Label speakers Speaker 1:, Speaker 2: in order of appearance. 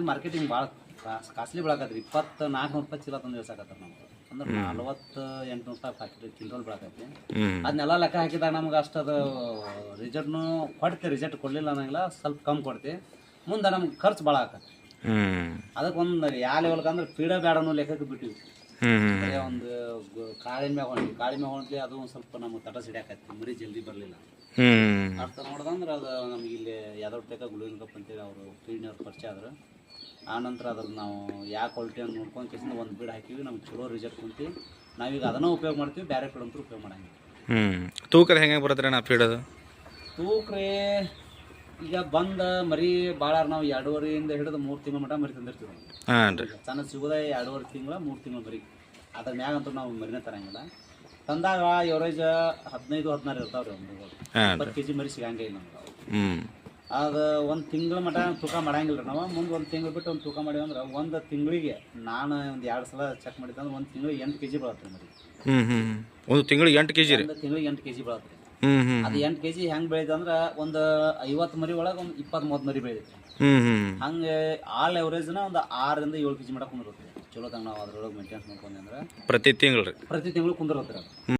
Speaker 1: ಮಾತಿ ಮಾರ್ಕೆಟಿಂಗ್ ಭಾಳ ಕಾಸ್ಟ್ಲಿ ಬೆಳಕತ್ರಿ. ಇಪ್ಪತ್ತು ನಾಲ್ಕುನೂರು ರೂಪಾಯಿ ಚೀಲ ತಂದು ಇಳ್ಸಾಕತ್ತಾರ ನಮ್ಗೆ ಅಂದ್ರೆ ನಲ್ವತ್ತು ಎಂಟುನೂರು ರೂಪಾಯಿ ಪ್ಯಾಕೆಟ್ ಕಿಲೋಲ್ ಬೆಳಕೈತಿ ಅದನ್ನೆಲ್ಲ ಲೆಕ್ಕ ಹಾಕಿದಾಗ ನಮ್ಗೆ ಅಷ್ಟದು ರಿಸಲ್ಟ್ನು ಕೊಡ್ತೀವಿ ರಿಸಲ್ಟ್ ಕೊಡಲಿಲ್ಲ ಅನ್ನಂಗಿಲ್ಲ ಸ್ವಲ್ಪ ಕಮ್ಮಿ ಕೊಡ್ತೀವಿ ಮುಂದೆ ನಮ್ಗೆ ಖರ್ಚು ಭಾಳ ಆಕತ್ತೆ
Speaker 2: ಅದಕ್ಕೊಂದು
Speaker 1: ಅದಕ್ಕೆ ಒಂದು ಯಾವ ಲೆವೆಲ್ಗೆ ಅಂದ್ರೆ ಪೀಡ ಬೇಡ ಅನ್ನೋ ಲೆಕ್ಕಕ್ಕೆ ಬಿಟ್ಟಿವಿ.
Speaker 2: ಹ್ಮ್ ಹ್ಮ್
Speaker 1: ಒಂದು ಕಾಳಿನ ಮ್ಯಾಗ ಹೊಂಟ್ವಿ. ಕಾಳಿ ಮ್ಯಾಗ ಹೊಂಟ್ಲಿ ಅದು ಒಂದು ಸ್ವಲ್ಪ ನಮ್ಗೆ ತಟ ಸಿಡಿಯಾಕತ್ತಿ. ಮರಿ ಜಲ್ದಿ ಬರಲಿಲ್ಲ.
Speaker 2: ಹ್ಮ್
Speaker 1: ಅರ್ಥ ನೋಡ್ದಂದ್ರೆ ಅದು ನಮಗೆ ಇಲ್ಲಿ ಯಾವ್ದೋ ಟೇಕ ಗುಳಿಗಿನ ಕಪ್ ಅಂತೇಳಿ ಅವರು ಫೀಲ್ಡ್ನವ್ರು ಪರಿಚಯ ಆದ್ರು. ಆ ನಂತರ ಅದ್ರಲ್ಲಿ ನಾವು ಯಾವ ಕ್ವಾಲಿಟಿ ಅಂತ ನೋಡ್ಕೊಂಡು ಕೇಸಿಂದ ಒಂದು ಬೀಡ್ ಹಾಕಿವಿ ನಮ್ಗೆ ಚಲೋ ರಿಸಲ್ಟ್ ಕುಂತಿ. ನಾವೀಗ ಅದನ್ನ ಉಪಯೋಗ ಮಾಡ್ತೀವಿ ಬೇರೆ ಕಡೆ ಅಂತೂ ಉಪಯೋಗ ಮಾಡಂಗಿಲ್ಲ.
Speaker 2: ಹ್ಮ್. ತೂಕದ ಹೆಂಗೆ ಬರುತ್ತೆ ನಾ ಫೀಡ್ ಅದು?
Speaker 1: ತೂಕ್ರಿ ಈಗ ಬಂದ ಮರಿ ಭಾಳ ನಾವು ಎರಡೂವರೆಯಿಂದ ಹಿಡಿದು ಮೂರು ತಿಂಗಳ ಮಟ ಮರಿ ತಂದಿರ್ತೀವಿ.
Speaker 2: ಹಾಂ ಸಿಗುದ
Speaker 1: ಸಣ್ಣ ಸಿಗೋದೇ ಎರಡೂವರೆ ತಿಂಗಳ ಮೂರು ತಿಂಗಳ ಮರಿ. ಅದ್ರ ಮ್ಯಾಗ ಅಂತೂ ನಾವು ಮರಿನೇ ತರಂಗಿಲ್ಲ. ತಂದಾಗ ಎವರೇಜ್ ಹದಿನೈದು ಹದಿನಾರು ಇರ್ತಾವ್ರಿ ಒಂದು
Speaker 2: ಹಾಂ
Speaker 1: ಇಪ್ಪತ್ತು ಕೆ ಜಿ ಮರಿ ಸಿಗಂಗೇ ಇಲ್ಲ ನಮ್ಗೆ. ಅದು ಒಂದು ತಿಂಗಳ ಮಟ ತೂಕ ಮಾಡಂಗಿಲ್ಲ ನಾವು. ಮುಂದೆ ಒಂದು ತಿಂಗಳು ಬಿಟ್ಟು ಒಂದು ತೂಕ ಮಾಡಿವಿ ಅಂದ್ರೆ ಒಂದ್ ತಿಂಗಳಿಗೆ ನಾನು ಒಂದ್ ಎರಡು ಸಲ ಚೆಕ್ ಮಾಡಿದ್ದಂದ್ರೆ ಒಂದ್ ಒಂದು ತಿಂಗಳಿಗೆ ಎಂಟು ಕೆ ಜಿ ಬೀಳತ್ತೆ ಮರಿ.
Speaker 2: ಹ್ಮ್ ಹ್ಮ್ ಹ್ಮ್. ಒಂದು ತಿಂಗಳಿಗೆ ಎಂಟು ಕೆ ಜಿ ರೀ.
Speaker 1: ಒಂದು ತಿಂಗಳಿಗೆ ಎಂಟು ಕೆ ಜಿ ಬೀಳತ್ತೆ ಅದು ಎಂಟು ಕೆಜಿ ಜಿ ಬೆಳಿತ ಅಂದ್ರ ಒಂದ್ ಐವತ್ ಮರಿ ಒಳಗ್ ಒಂದ್ ಇಪ್ಪತ್ ಮೂವತ್ ಮರಿ
Speaker 2: ಬೆಳಿತೇವೆ
Speaker 1: ಹಂಗ ಆಲ್ ಎವರೇಜ್ನ ಎವರೇಜ್ನ ಒಂದು ಆರರಿಂದ ಏಳು ಕೆಜಿ ಮಾಡಕ್ ಕುಂದಿರುತ್ತೆ. ಚಲೋ ತಂಗ ನಾವು ಅದ್ರೊಳಗೆ ಮೇಂಟೈನ್ಸ್ ಮಾಡ್ಕೊಂಡೆ ಅಂದ್ರೆ.
Speaker 2: ಪ್ರತಿ ತಿಂಗಳು
Speaker 1: ಪ್ರತಿ ತಿಂಗಳು ಕುಂದಿರುತ್ತೆ